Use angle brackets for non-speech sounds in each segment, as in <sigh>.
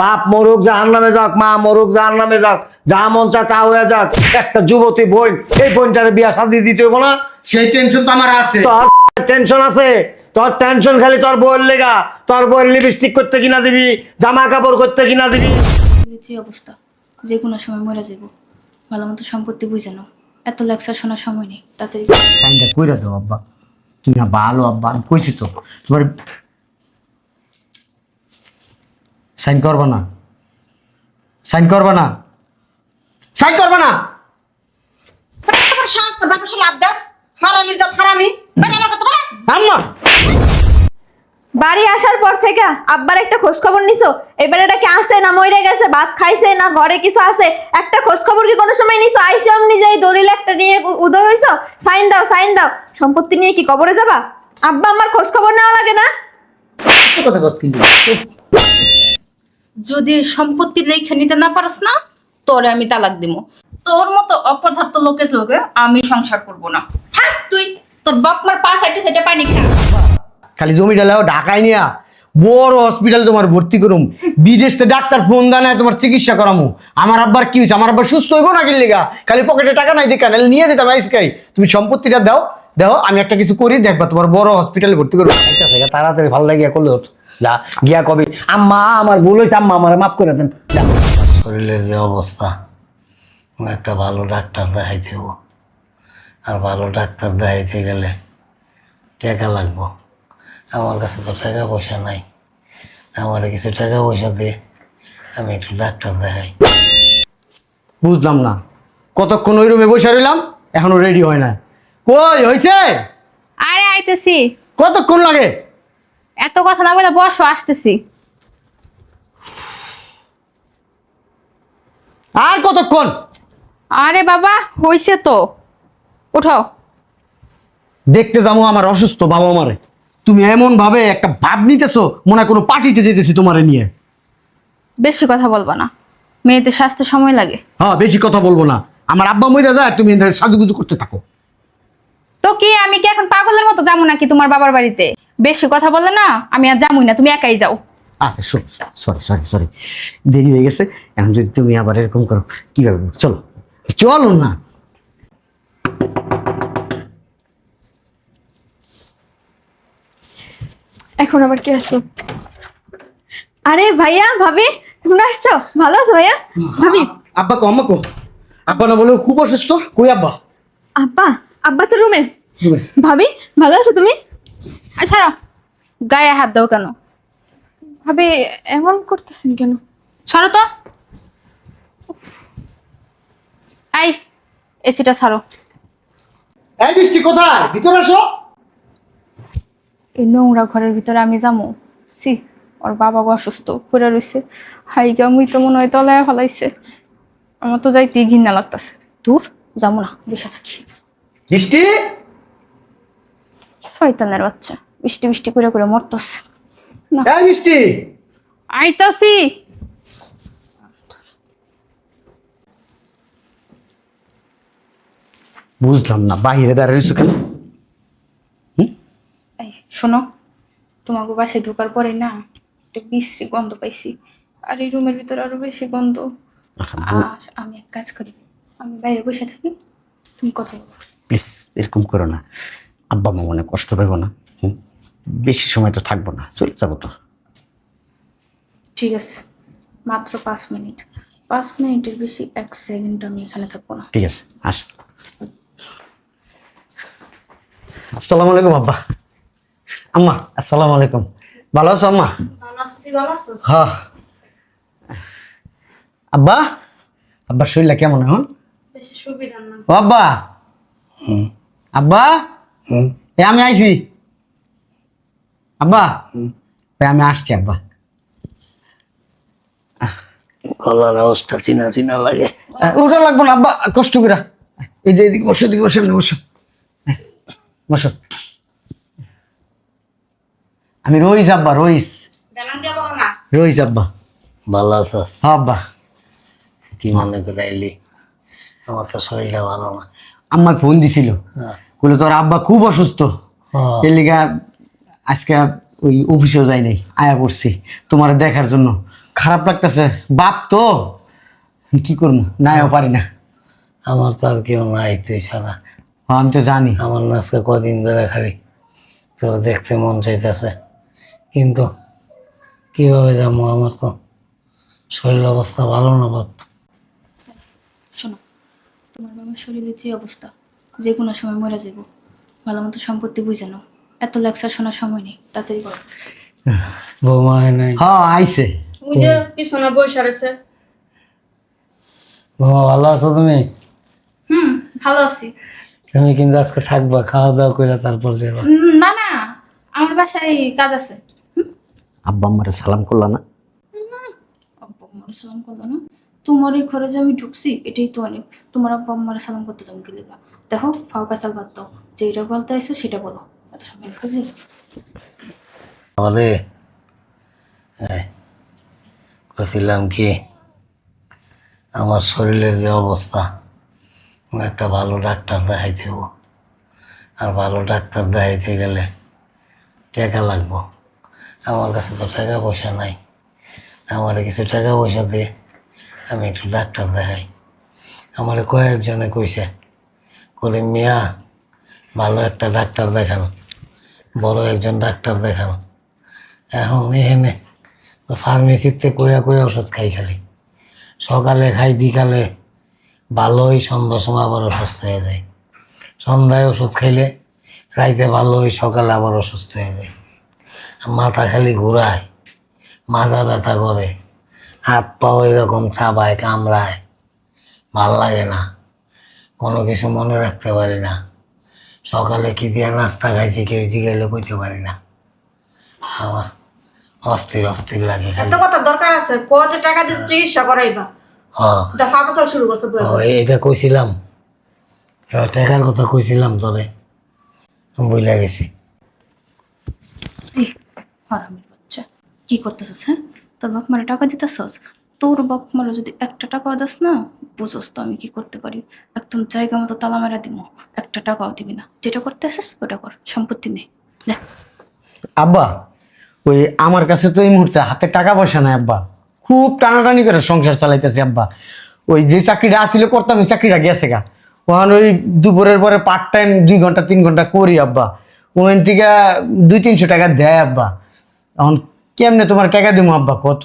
বাপ মরুক জাহান নামে যাক মা মরুক জাহান নামে যাক যা মন চা তা হয়ে যাক। একটা যুবতী বোন এই বোনটারে বিয়া শাদি দিতে হইব না? সেই টেনশন তো আমার আছে। তোর টেনশন আছে? তোর টেনশন খালি তোর বইয়ের লেগা। তোর বইয়ের লিপস্টিক করতে কিনা দিবি জামা কাপড় করতে কিনা দিবি। যে অবস্থা যে কোনো সময় মরে যাব। ভালো মতো সম্পত্তি বুঝে নাও। এত লেকচার শোনার সময় নেই তাতে সাইনটা কইরা দাও আব্বা। তুমি না ভালো আব্বা। আমি কইছি তো তোমার সাইন করবা না। সাইন করবা না। সাইন করবা না। তোমার সাহস তো বাপের সাথে আব্বাস হারামির জাত হারামি। বের আমার কথা বলে আম্মা। বাড়ি আসার পর থেকে আব্বার একটা খোঁজ খবর নিছো? এবারে এটা কি আছে না মরে গেছে ভাত খাইছে না ঘরে কিছু আছে? একটা খোঁজ খবর কি কোনো সময় নিছো? আইসো অমনি যাই দলিল একটা নিয়ে উদয় হইছো? সাইন দাও সাইন দাও। সম্পত্তি নিয়ে কি কবরে যাবা? আব্বা আমার খোঁজ খবর নেওয়া লাগে না? কথা কস কিন্তু। যদি সম্পত্তি লেখা নিতে না পারস না তোরে আমি তালাক দিব তোর মতো অপদার্থ লোকের লোকে আমি সংসার করব না। থাক তুই তোর বাপ মার পা সাইডে সাইডে পানি খা। খালি জমি ডালাও ঢাকায় নিয়া বড় হসপিটাল তোমার ভর্তি করুম। বিদেশ ডাক্তার ফোন দানায় তোমার চিকিৎসা করামু। আমার আব্বার কি হয়েছে? আমার আব্বার সুস্থ হইব না কিনলিগা খালি পকেটে টাকা নাই দেখা নাহলে নিয়ে যেতাম আইসকাই তুমি সম্পত্তিটা দাও দাও আমি একটা কিছু করি দেখবা তোমার বড় হসপিটালে ভর্তি করব। আছে তাড়াতাড়ি ভালো লাগিয়া করলে হতো। যা গিয়া কবি আম্মা আমার ভুল হয়েছে আম্মা আমার মাফ করে দেন। যা। শরীরের যে অবস্থা একটা ভালো ডাক্তার দেখাইতে হব। আর ভালো ডাক্তার দেখাইতে গেলে টাকা লাগবো। আমার কাছে তো টাকা পয়সা নাই। আমার কিছু টাকা পয়সা দিয়ে আমি একটু ডাক্তার দেখাই। বুঝলাম না। কতক্ষণ ওই রুমে বসে রইলাম এখনও রেডি হয় না কই হয়েছে আরে আইতেছি। কতক্ষণ লাগে? এত কথা না বলে বসো আসতেছি। আর কতক্ষণ? আরে বাবা হইছে তো। উঠো দেখতে যাব আমার অসুস্থ বাবা আমারে তুমি এমন ভাবে একটা ভাব নিতেছো মনে হয় কোনো পার্টিতে যেতেছি তোমারে নিয়ে। বেশি কথা বলবা না। মেয়েদের স্বাস্থ্য সময় লাগে। হ্যাঁ বেশি কথা বলব না। আমার আব্বা মরে যায় তুমি সাজুগুজু করতে থাকো। তো কি আমি কি এখন পাগলের মতো যাব নাকি তোমার বাবার বাড়িতে? বেশি কথা বললে না আমি আর যাবই না তুমি একাই যাও। আচ্ছা সরি সরি সরি দেরি হয়ে গেছে এখন যদি তুমি আবার এরকম করো কীভাবে চলো চলো না। এখন আবার কি আসলো? আরে ভাইয়া ভাবি তোমরা আসছো? ভালো আছো ভাইয়া? ভাবি। আব্বা কো আম্মা কো। আব্বা না বলে খুব অসুস্থ। কই আব্বা? আব্বা আব্বা তো রুমে। রুমে। ভাবি ভালো আছো তুমি? আচ্ছা গায়ে হাত দাও কেন? ভাবি এমন করতেছেন কেন? সরো তো। আই এসিটা ছাড়ো। এই বৃষ্টি কোথায়? ভিতরে আসো। এই নোংরা ঘরের ভিতরে আমি যাব সি ওর বাবা গো অসুস্থ পড়ে রয়েছে হাই গা মুই তো মনে হয় তলায় ফলাইছে। আমার তো যাইতে ঘৃণা লাগতেছে। দূর যাব না বসে থাকি। বৃষ্টি? শয়তানের বাচ্চা। বৃষ্টি বৃষ্টি করে করে মরতেছে। এই বৃষ্টি আইতাছি। বুঝলাম না বাইরে দাঁড়িয়েছো কেন? এই শোনো তোমাকে বাসায় ঢোকার পরে না একটা বিশ্রী গন্ধ পাইছি। আর এই রুমের ভিতরে আরও বেশি গন্ধ। আর আমি এক কাজ করি আমি বাইরে বসে থাকি তুমি কথা বলো। প্লিজ এরকম করো না। আব্বা মা মনে কষ্ট পাবো না? বেশি সময় তো থাকব না চলে যাব তো। ঠিক আছে মাত্র পাঁচ মিনিট। পাঁচ মিনিটের বেশি এক সেকেন্ড আমি এখানে থাকব না। ঠিক আছে আস। আসসালামু আলাইকুম আব্বা। আম্মা আসসালামু আলাইকুম। ভালো আছো আম্মা? হ্যাঁ আব্বা আব্বার শরীরটা কেমন এখন? বেশি সুবিধা আব্বা। আব্বা? এ আমি আইছি। আব্বা? আমি আসছি আব্বা। গলার আওয়াজটা চিনা চিনা লাগে। ওটা লাগবো না আব্বা কষ্ট করে। এই যে এদিকে বসো এদিকে বসো বসো। হ্যাঁ, বসো। আমি রইস আব্বা রইস। রইস আব্বা। ভালো আছাস? হ্যাঁ আব্বা। কি মনে করে আইলি আমার তো শরীরটা ভালো না। আম্মা ফোন দিছিল। হ্যাঁ। বলে তোর আব্বা খুব অসুস্থ। হ্যাঁ। এর লিগা আজকে ওই অফিসেও যাই নাই আয়া করছি তোমার দেখার জন্য। খারাপ লাগতেছে বাপ তো। কি করব? নাইও পারি না। আমার তো আর কেউ নাই তুই ছাড়া। আমি তো জানি। আমার না আজকে কদিন ধরে খালি তোর দেখতে মন চাইতেছে। কিন্তু কীভাবে যাব আমার তো? শরীর অবস্থা ভালো না বাপ? শোনো তোমার মামার শরীরের যে অবস্থা যে কোনো সময় মরে যাব ভালো মতো সম্পত্তি বুঝে নাও। এত লেকচার শোনার সময় নেই তাড়াতাড়ি করো। বৌমা নাই। হ আইছে। ওই যে পিছনে বসে রয়েছে। বৌমা ভালো আছো তুমি? হুম ভালো আছি। তুমি কিন্তু আজকে থাকবা খাওয়া দাওয়া করে তারপর যাবা না না আমার বাসায় কাজ আছে। আব্বা সালাম করলা না? আব্বা আম্মার সালাম করল না? তোমার এই ঘরে যে আমি ঢুকছি এটাই তো অনেক। তোমার আব্বা আম্মার সালাম করতে যাব কি লেগা? দেখো ফাও পেশাল বাদ দাও। যেটা বলতে আইসো সেটা বলো। কছিলাম কি, আমার শরীরের যে অবস্থা একটা ভালো ডাক্তার দেখাইতে হব। আর ভালো ডাক্তার দেখাইতে গেলে টাকা লাগবো। আমার কাছে তো টাকা পয়সা নাই। আমার কিছু টাকা পয়সা দিয়ে আমি একটু ডাক্তার দেখাই। আমার কয়েকজনে কইছে করে মিয়া, ভালো একটা ডাক্তার দেখান। বড় একজন ডাক্তার দেখান। এখন এখানে ফার্মেসিতে কইয়া কইয়া ওষুধ খাই খালি। সকালে খাই, বিকালে ভালোই সন্ধ্যার সময় আবার অসুস্থ হয়ে যায়। সন্ধ্যায় ওষুধ খাইলে রাইতে ভালোই, সকালে আবার অসুস্থ হয়ে যায়। মাথা খালি ঘুরায়, মাথা ব্যথা করে, হাত পাও এরকম চাবায়, কামড়ায়, ভালো লাগে না। কোনো কিছু মনে রাখতে পারি না। সকালে কি দিয়ে নাস্তা খাইছি কেউ জিগাইলে কইতে পারি না। আমার অস্থির অস্থির লাগে এত কথা দরকার আছে ক যে টাকা দিয়ে চিকিৎসা করাইবা। হ্যাঁ। ফসল শুরু করতে ও, এটা কইছিলাম। এ, টাকার কথা কইছিলাম তোরে। বইলা গেছি। বাচ্চা। কি করতেছিস হ্যাঁ? তোর বাপ মারা টাকা দিতেছস? তোর বাপ মারা যদি একটা টাকাও দাস না, বুঝোস তো আমি কি করতে পারি। একদম জায়গা মতো তালা মেরা দিব একটা টাকাও দিবি না। যেটা করতে আসিস, ওটা কর, সম্পত্তি নেই। আব্বা, ওই আমার কাছে তো এই মুহূর্তে হাতে টাকা পয়সা নাই আব্বা। খুব টানাটানি করে সংসার চালাইতেছি আব্বা। ওই যে চাকরিটা আসিল করতাম, ওই চাকরিটা গেছে গা। ওখানে ওই দুপুরের পরে পার্ট টাইম দুই ঘণ্টা, তিন ঘণ্টা করি আব্বা। ওখান থেকে দুই, তিনশো টাকা দেয় আব্বা। এখন কেমনে তোমার টাকা দিব আব্বা, কত?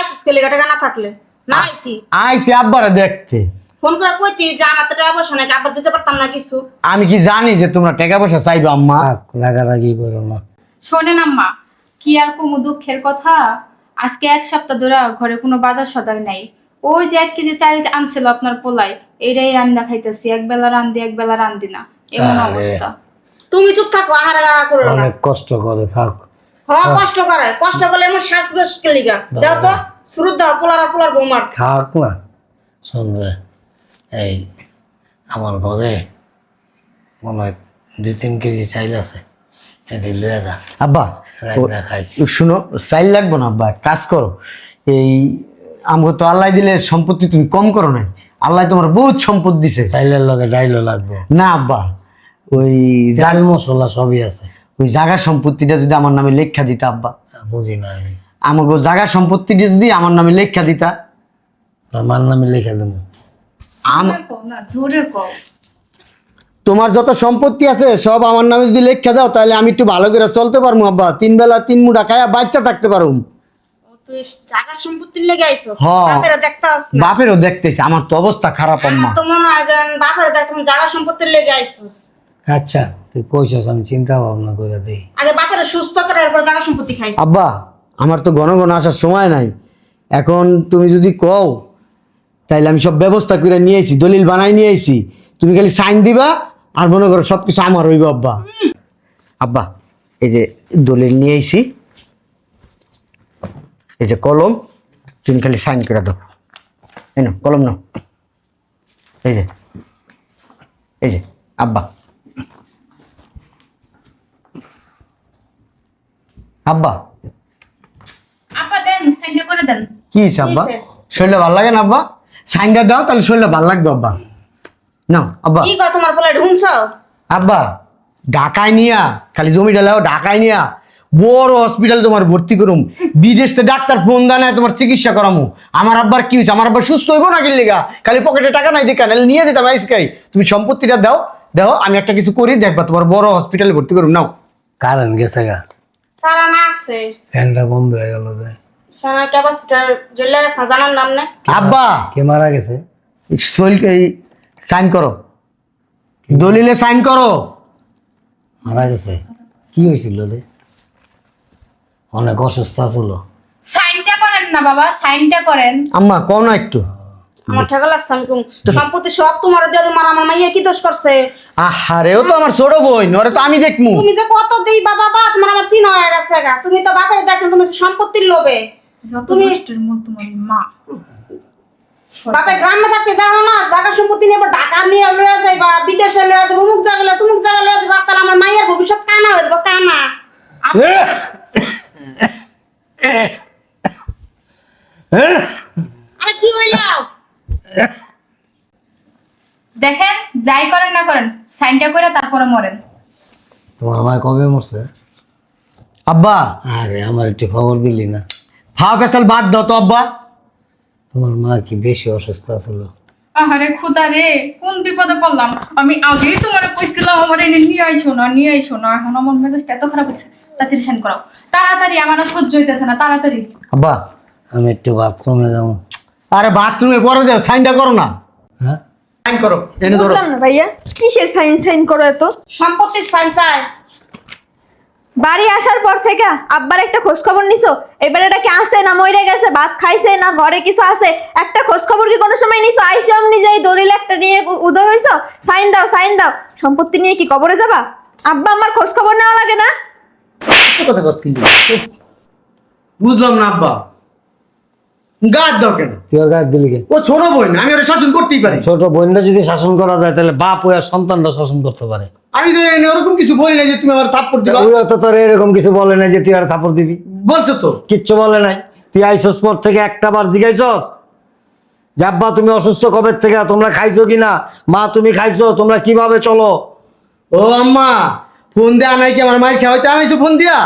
আসিস টাকা না থাকলে। না আইতি আইসি আব্বারা দেখতে। ফোন করে কইতি যে আমার তো টাকা পয়সা নাকি আবার দিতে পারতাম না কিছু। আমি কি জানি যে তোমরা টাকা পয়সা চাইবে আম্মা? রাগারাগি করো না। শোনেন আম্মা কি আর কোনো দুঃখের কথা? আজকে এক সপ্তাহ ধরে ঘরে কোনো বাজার সদাই নাই। ওই যে এক কেজি চাল আনছিল আপনার পোলাই এটাই রান্না খাইতেছি। এক বেলা রান্ধি এক বেলা রান্ধি না। এমন অবস্থা। তুমি চুপ থাকো আহারা করো অনেক কষ্ট করে থাক। হ্যাঁ কষ্ট করে কষ্ট করলে এমন শ্বাস বেশ লিগা? দাও তো শুরু দাও পোলার পোলার বৌমার থাক না। শোন এই আমার ঘরে মনে হয় দুই তিন কেজি চাইল আছে। এটি লয়ে যা। আব্বা খাইছি শুনো চাইল লাগবো না আব্বা কাজ করো। এই আমাকে তো আল্লাহ দিলে সম্পত্তি তুমি কম করো না আল্লাহ তোমার বহুত সম্পদ দিছে। চাইলের লগে ডাইলও লাগবে। না আব্বা ওই জাল মশলা সবই আছে। ওই জায়গার সম্পত্তিটা যদি আমার নামে লেখা দিতা আব্বা। বুঝি না আমি। আমাকে জাগা সম্পত্তিটা যদি আমার নামে লেখা দিতা। আমার নামে লেখা দেবো। আম- জোরে কও না জোরে কও। তোমার যত সম্পত্তি আছে সব আমার নামে যদি লেখা দাও তাহলে আমি একটু ভালো করে চলতে পারব আব্বা। তিন বেলা তিন মুঠা খায়া বাচ্চা থাকতে পারুম। হ্যাঁ। বাপেরও দেখতেছি আমার তো অবস্থা খারাপ আম্মা। আমার তো মনে হয় বাপের দেখ তুমি জায়গা সম্পত্তির লেগে আইছস আচ্ছা। তুই কইছস আমি চিন্তা ভাবনা করে দিই। আগে বাপের সুস্থ করে এরপর জায়গা সম্পত্তি খাইছ আব্বা আমার তো ঘন ঘন আসার সময় নাই। এখন তুমি যদি কও তাইলে আমি সব ব্যবস্থা করে নিয়ে আইছি দলিল বানাই নিয়ে আইছি। তুমি খালি সাইন দিবা আর মনে করো সব কিছু আমার হইব আব্বা। আব্বা এই যে দলিল নিয়ে আইছি এই যে কলম তুমি খালি সাইন করে দাও। এই নাও কলম নাও। এই যে এই যে আব্বা। আব্বা। আপা দেন সাইডে করে দেন। কি আব্বা? শরীরটা ভালো লাগে না আব্বা? সাইনটা দাও তাহলে শরীরটা ভালো লাগবে আব্বা। নাও আব্বা। কি কয় তোমার পোলা ঢুনছ আব্বা ঢাকায় নিয়া খালি জমি ডালাও ঢাকায় নিয়া বড় হসপিটাল তোমার ভর্তি করুম। বিদেশ থেকে ডাক্তার ফোন দেয় না তোমার চিকিৎসা করামু। আমার আব্বার কি হয়েছে আমার আব্বার সুস্থ হইব না কি লেগা? খালি পকেটে টাকা নাই দেখা নাহলে নিয়ে যেতাম আইসকাই তুমি সম্পত্তিটা দাও দাও আমি একটা কিছু করি দেখবা তোমার বড় হসপিটালে ভর্তি করুম নাও। কারেন্ট গেছে গা। তারা না আছে ফ্যানটা বন্ধ হয়ে গেল যে। ফ্যানের ক্যাপাসিটার জ্বলে গেছে না, জানার নাম না আব্বা! কে মারা গেছে? সাইন করো। দলিলে সাইন করো। মারা গেছে? কি হয়েছিল রে? অনেক অসুস্থ ছিল সাইনটা করেন না বাবা সাইনটা করেন। আম্মা কও না একটু। আমার ঠেকা লাগছে আমি কম। সম্পত্তি সব তোমার দিয়ে তোমার আমার মাইয়া কি দোষ করছে? আহারে ও তো আমার ছোট বোন ওরে তো আমি দেখমু। তুমি যে কত দিই বাবা বা তোমার আমার চিন হয়ে গেছে গা। তুমি তো বাপের দেখেন তুমি সম্পত্তির লোভে। তুমি- তোমার মা। গ্রামে থাকতে দেখো না জায়গা সম্পত্তি নিয়ে ঢাকা নিয়ে লয়ে যায় বা বিদেশে লয়ে যাবে অমুক জায়গা লয়ে তুমুক জায়গা লয়ে যাবে তাহলে আমার মাইয়ের ভবিষ্যৎ কানা হয়ে যাব কানা। আরে কি হইল? দেখেন যাই করেন না করেন সাইনটা করে তারপরে মরেন। তোমার মা কবে মরছে? আব্বা! আরে আমার একটু খবর দিলি না। হাফ পেশাল বাদ দাও তো আব্বা! তোমার মা কি বেশি অসুস্থ ছিল আহারে খুদা রে কোন বিপদে পড়লাম? আমি আগেই তোমার কইছিলাম আমার এনে নিয়ে আইছো না নিয়ে আইছো না। এখন আমার মেজাজটা এত খারাপ হচ্ছে তাড়াতাড়ি সাইন করাও। তাড়াতাড়ি আমার আর সহ্য হইতেছে না তাড়াতাড়ি। আব্বা! আমি একটু বাথরুমে যাব। আরে বাথরুমে পরে যাও সাইনটা করো না। হ্যাঁ? সাইন করো এনে ধরো। বুঝলাম না ভাইয়া কিসের সাইন সাইন করো এত? সম্পত্তির সাইন চায় বাড়ি আসার পর থেকে আব্বার একটা খোঁজ খবর নিছো? এবারে এটা কি আছে না মইরে গেছে ভাত খাইছে না ঘরে কিছু আছে? একটা খোঁজ খবর কি কোনো সময় নিছো? আইসে অমনি যাই দলিল একটা নিয়ে উদয় হইছো? সাইন দাও সাইন দাও। সম্পত্তি নিয়ে কি কবরে যাবা? আব্বা আমার খোঁজ খবর নেওয়া লাগে না? কথা কস কিন্তু। বুঝলাম না আব্বা। দাও কেন? তুই ওর গাছ দিলি কে? ও ছোট বোন আমি ওরা শাসন করতেই পারি। ছোট বোনটা যদি শাসন করা যায় তাহলে বাপ হয়ে সন্তানটা শাসন করতে পারে। আমি তো কিছু বলি না যে তুমি আমার থাপ্পড় দিবা। ওই তো তোর এরকম কিছু বলে নাই যে তুই আর দিবি। বলছো তো? কিচ্ছু বলে নাই। তুই আইসস পর থেকে একটা বার জিগাইছস? যাব্বা তুমি অসুস্থ কবে থেকে? তোমরা খাইছো কিনা? মা তুমি খাইছো? তোমরা কীভাবে চলো? ও আম্মা ফোন দে আমি কি আমার মায়ের আমি ফোন দিয়া?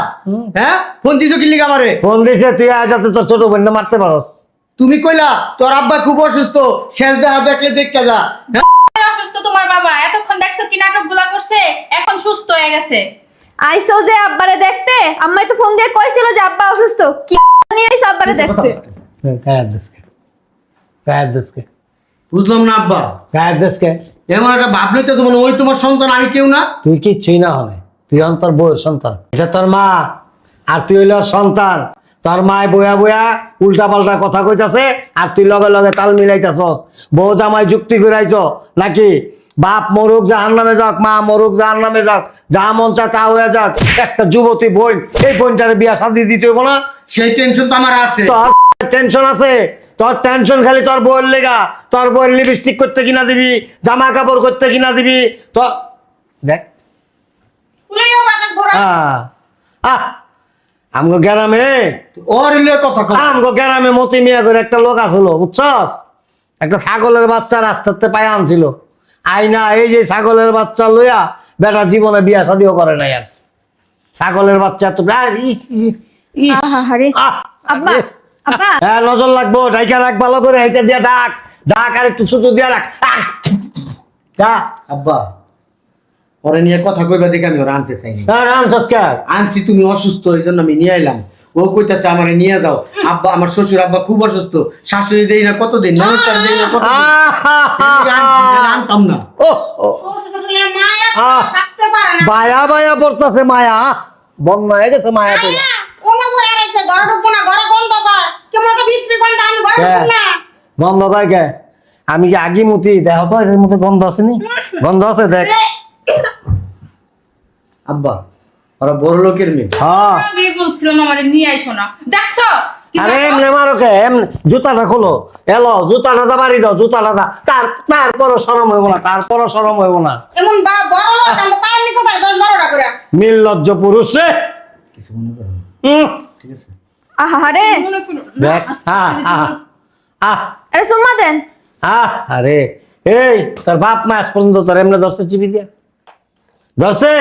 হ্যাঁ? ফোন দিছো কি লিগা আমারে? ফোন দিছে তুই আজ তোর ছোট মারতে পারস। তুমি কইলা তোর আব্বা খুব অসুস্থ শেষ দেখা দেখলে দেখতে যা। হ্যাঁ? অসুস্থ তোমার বাবা? এতক্ষণ দেখছ কি নাটকগুলা করছে? এখন সুস্থ হয়ে গেছে। আইসো যে আব্বারে দেখতে। আম্মাই তো ফোন দিয়ে কইছিল যে আব্বা অসুস্থ। কি নিয়ে আইসো আব্বারে দেখতে? দেশকে গায়ের দেশকে বুঝলাম না আব্বা? গায়ের দেশকে? এমন একটা ভাব মানে ওই তোমার সন্তান আমি কেউ না? তুই কিচ্ছুই না হলে। তুই হন তোর বউয়ের সন্তান। এটা তোর মা আর তুই হইল সন্তান। তোর মায় বয়া বয়া উল্টা পাল্টা কথা কইতাছে আর তুই লগে লগে তাল মিলাইতাছ বউ জামাই যুক্তি করাইছ নাকি? বাপ মরুক জাহান নামে যাক মা মরুক জাহান নামে যাক যা মন চা তা হয়ে যাক। একটা যুবতী বোন এই বোনটারে বিয়া শাদি দিতে হইব না? সেই টেনশন তো আমার আছে। তোর টেনশন আছে। তোর টেনশন খালি তোর বউয়ের লেগা। তোর বউয়ের লিপস্টিক করতে কিনা দিবি জামা কাপড় করতে কিনা দিবি তো দেখ। আহ, আমগো গ্রামে ওর কথা আমগো গ্রামে মতি মিয়া করে একটা লোক আসলো বুঝছস? একটা ছাগলের বাচ্চা রাস্তাতে পায়ে আনছিল। আইনা এই যে ছাগলের বাচ্চা লইয়া বেটা জীবনে বিয়া শাদিও করে নাই আর। ছাগলের বাচ্চা তো আর ইস, ইস, ইস, আহ, হ্যাঁ নজর লাগবো ডাইকা রাখ ভালো করে দিয়া ডাক। ডাক আর একটু ছোট দিয়া রাখ। আব্বা ওরে নিয়ে কথা কইবা দেখে আমি ওরা আনতে আনছস কে? আনছি তুমি অসুস্থ এই জন্য আমি নিয়ে এলাম ও কইতাছে আমারে নিয়ে যাও। আব্বা আমার শ্বশুর আব্বা খুব অসুস্থ। শাশুড়ি দেই না কতদিন? দেই না কতদিন? আনতাম না। বায়া বায়া পড়তাছে মায়া। বন্ধ হয়ে গেছে মায়া তো ওনা ঘরে ঢুকবো না ঘরে কেমন একটা বিশ্রী গন্ধ আমি ঘরে ঢুকবো না। গন্ধ পাই কে? আমি কি আগে মুতি? দেখ তো এর মধ্যে গন্ধ আছে নি? গন্ধ আছে দেখ। আব্বা ওরা বড় লোকের মেয়ে। হ্যাঁ আগেই বলছিলাম আমার নিয়ে আইসো না। দেখছ? কি আরে? এমনি মারো কে? এমনি জুতাটা খোলো। এলো জুতাটা দা বাড়ি দাও জুতাটা দা। তার তারপরও শরম হইব না তারপরও সরম হইব না। এমন বা বড় লোক আমি পায়ের নিচে থাকে দশ বারোটা করে। নির্লজ্জ পুরুষ রে। কিছু মনে করো হুম, ঠিক আছে। আহারে দেখ সুম্মা দেন। আরে এই তোর বাপ মা আজ পর্যন্ত তোর এমনি ধরছে চিবি দিয়া? ধরছে?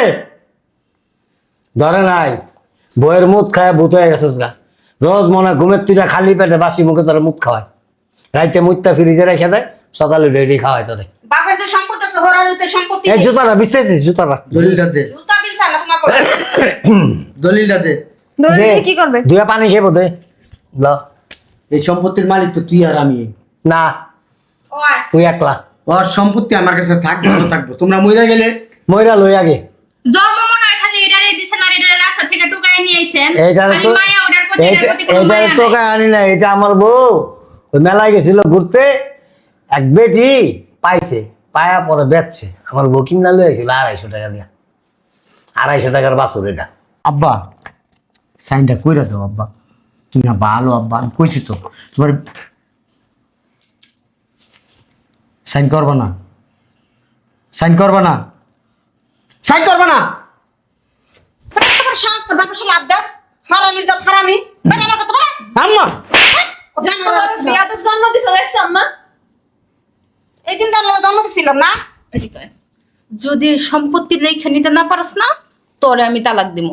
ধরে নাই। বইয়ের মুখ খায় ভূত হয়ে গেছিস গা। রোজ মনে ঘুমের তুইটা খালি পেটে বাসি মুখে তোরা মুখ খাওয়ায়। রাইতে মুখটা ফ্রিজে রেখে দেয় সকালে রেডি খাওয়ায় তোরে। বাপের যে সম্পত্তি আছে হরারিতে সম্পত্তি এই নেই। জুতাটা বিস্তারিত জুতাটা। দলিলটা দে। জুতা দিছে না তোমার দলিলটা দে। দৌড়ে দে। কি করবে? দুয়া পানি খেয়ে ল। এই সম্পত্তির মালিক তো তুই আর আমি। না তুই একলা। ওর সম্পত্তি আমার কাছে থাকবে না থাকব তোমরা মইরা গেলে। ময়রা লই আগে জন্ম মনে হয় খালি এটারে দিছেন আর এটারে রাস্তা থেকে টুকাই নিয়ে আইছেন। এইটারে খালি তো মায়া ওটার প্রতি এটার প্রতি কোনো এইটারে মায়া তো নাই। আনি না এটা আমার বউ ওই মেলায় গেছিল ঘুরতে এক বেটি পাইছে পায়া পরে বেচছে। আমার বউ কিনা লই আসছিল আড়াইশো টাকা দিয়া। আড়াইশো টাকার বাছুর এটা। আব্বা সাইনটা কইরা দাও আব্বা। তুমি না ভালো আব্বা আমি কইছি তো। তোমার সাইন করবা না? সাইন করবা না? সাইন করবা না? আম্মা! জন্ম দিছো দেখছ আম্মা? এই দিন তার জন্ম দিছিলাম না। যদি সম্পত্তি লেখা নিতে না পারস না তোরে আমি তালাক দিব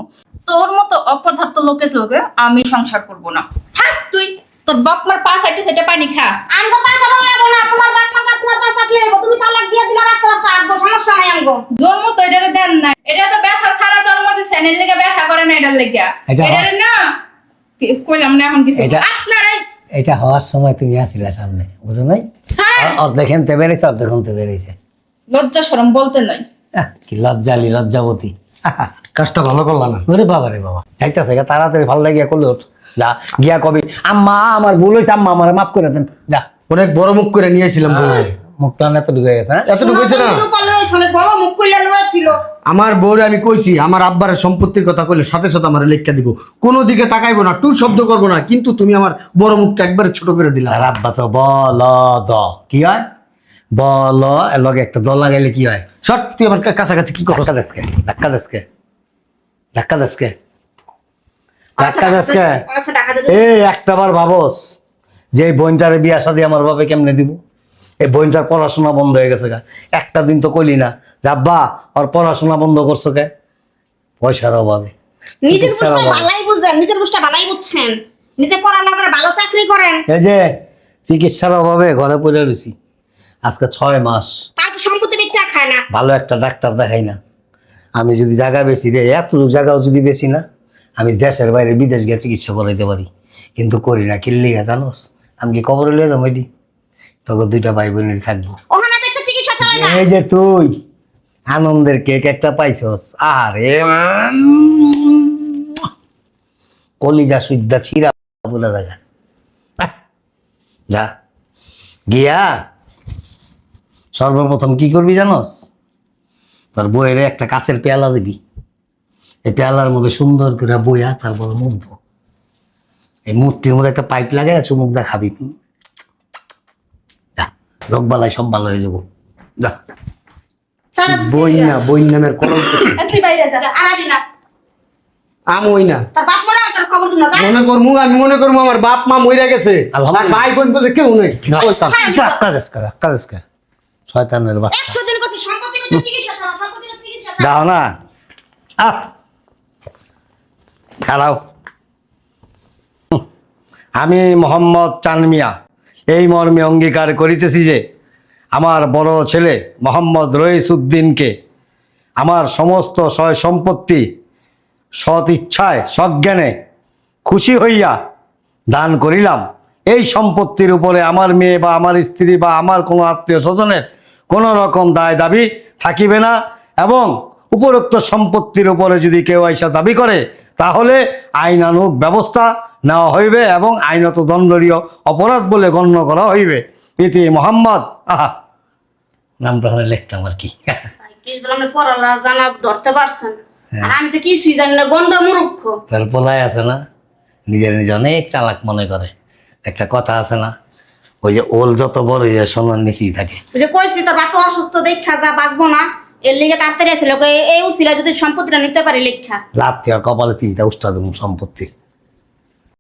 তোর মতো অপদার্থ লোকের লোকে আমি সংসার করব না। থাক তুই তোর বাপ মার পা সাইটে সাইটে পানি খা। আমি তো পয়সা লাগবো না তোমার বাপ মা তোমার পয়সা লাগবে তুমি তালাক দিয়ে দিলে রাস্তা রাস্তা আসব সমস্যা নাই আমগো। জন্ম তো এটারে দেন না এটা তো ব্যথা সারা জন্ম দিছেন এর লেগে ব্যথা করে না এটার লেগে। এটা এটারে না কইলাম না এখন কিছু? এটা- আপনারাই এটা হওয়ার সময় তুমি আসিলা সামনে বুঝো নাই। আর অর্ধেক হেনতে বেড়েছে অর্ধেক হনতে বেড়েছে। লজ্জা শরম বলতে নাই। কি লজ্জালি লজ্জাবতী। <laughs> কাজটা ভালো করলা না। ওরে বাবা রে বাবা। যাইতেছে গা তাড়াতাড়ি ভালো লাগিয়া করলে ওঠ যা গিয়া কবি আম্মা আমার ভুল হয়েছে আম্মা আমার মাফ করে দেন। যা। অনেক বড় মুখ করে নিয়েছিলাম। মুখটা এত ঢুকে গেছে হ্যাঁ? এতটুকু হয়েছে না? রূপা লয়েছে অনেক বড় মুখ কইলা লয়েছিল আমার বউরে আমি কইছি আমার আব্বার সম্পত্তির কথা কইলে সাথে সাথে আমার লেখা দিব। কোনো দিকে তাকাইবো না টু শব্দ করব না কিন্তু তুমি আমার বড় মুখটা একবারে ছোট করে দিলা। আর আব্বা তো বল দ কি হয়? বল লগে একটা দল লাগাইলে কি হয়? সর তুই আমার কাছাকাছি কি করো দেশকে ধাক্কা দেশকে ধাক্কা দেশকে ধাক্কা দেশকে এই একটাবার ভাবস যে এই বোনটারে বিয়া শাদি আমার বাবা কেমনে দিব? এই বোনটার পড়াশোনা বন্ধ হয়ে গেছে গা। একটা দিন তো কইলি না যাব্বা ওর পড়াশোনা বন্ধ করছ কে? পয়সার অভাবে। নিজের বুঝটা ভালাই বুঝেন নিজের বুঝটা ভালাই বুঝছেন। নিজে পড়ালেখা করে ভালো চাকরি করেন। এই যে চিকিৎসার অভাবে ঘরে পড়ে রয়েছি আজকে ছয় মাস। তার সম্পত্তি বেচা খায় না। ভালো একটা ডাক্তার দেখাই না। আমি যদি জায়গা বেশি রে এতটুকু জায়গাও যদি বেশি না আমি দেশের বাইরে বিদেশ গিয়ে চিকিৎসা করাইতে পারি। কিন্তু করি না কিনলি জানোস? আমি কি কবরে লিয়ে যাব এটি? তখন দুইটা ভাই বোনের থাকব। এই যে তুই আনন্দের কেক একটা পাইছস। আরে কলিজা সুদ্ধা ছিড়া বলে দেখা। যা গিয়া সর্বপ্রথম কি করবি জানোস? তার বইয়ের একটা কাচের পেয়ালা দিবি। এই পেয়ালার মধ্যে সুন্দর করে বইয়া তারপর মুদবো এই মূর্তির মধ্যে একটা পাইপ লাগাই চুমুক দা খাবি। রোগ বালাই সব ভালো হয়ে যাব। যা। বই না বই নামের কলম আর <coughs> তুই বাইরে যা আরাবি না। মনে হয় করমু আমি মনে করব আমার বাপ মা মইরা গেছে। ভাই বোন বলছে কেউ নেই। শয়তানের বাচ্চা। একশো দিন করছে সম্পত্তি চিকিৎসা চালাও সম্পত্তি চিকিৎসা দাও না। আহ! খারাও। আমি মোহাম্মদ চানমিয়া এই মর্মে অঙ্গীকার করিতেছি যে আমার বড় ছেলে মোহাম্মদ রইস উদ্দিনকে আমার সমস্ত সয় সম্পত্তি সৎ ইচ্ছায় সজ্ঞানে খুশি হইয়া দান করিলাম। এই সম্পত্তির উপরে আমার মেয়ে বা আমার স্ত্রী বা আমার কোনো আত্মীয় স্বজনের কোনো রকম দায় দাবি থাকিবে না এবং উপরোক্ত সম্পত্তির উপরে যদি কেউ আইসা দাবি করে তাহলে আইনানুগ ব্যবস্থা নেওয়া হইবে এবং আইনত দণ্ডনীয় অপরাধ বলে গণ্য করা হইবে। ইতি মোহাম্মদ। আহা নামটা হলে লিখতাম আর কি। ধরতে পারছেন? আমি তো কিছুই জানি না গন্ড মুরুক্ষ তার পোলায় আছে না? নিজের নিজে অনেক চালাক মনে করে। একটা কথা আছে না ওই যে ওল যত বড় হয়ে যায় সোনার নিচেই থাকে। ওই যে কইছি তোর বাপে অসুস্থ দেখা যা বাঁচবো না এর লিগে তাড়াতাড়ি আসছিল এই উসিলা যদি সম্পত্তিটা নিতে পারি লেখা। লাভ থেকে কপালে তিনটা উষ্ঠা দেবো সম্পত্তি।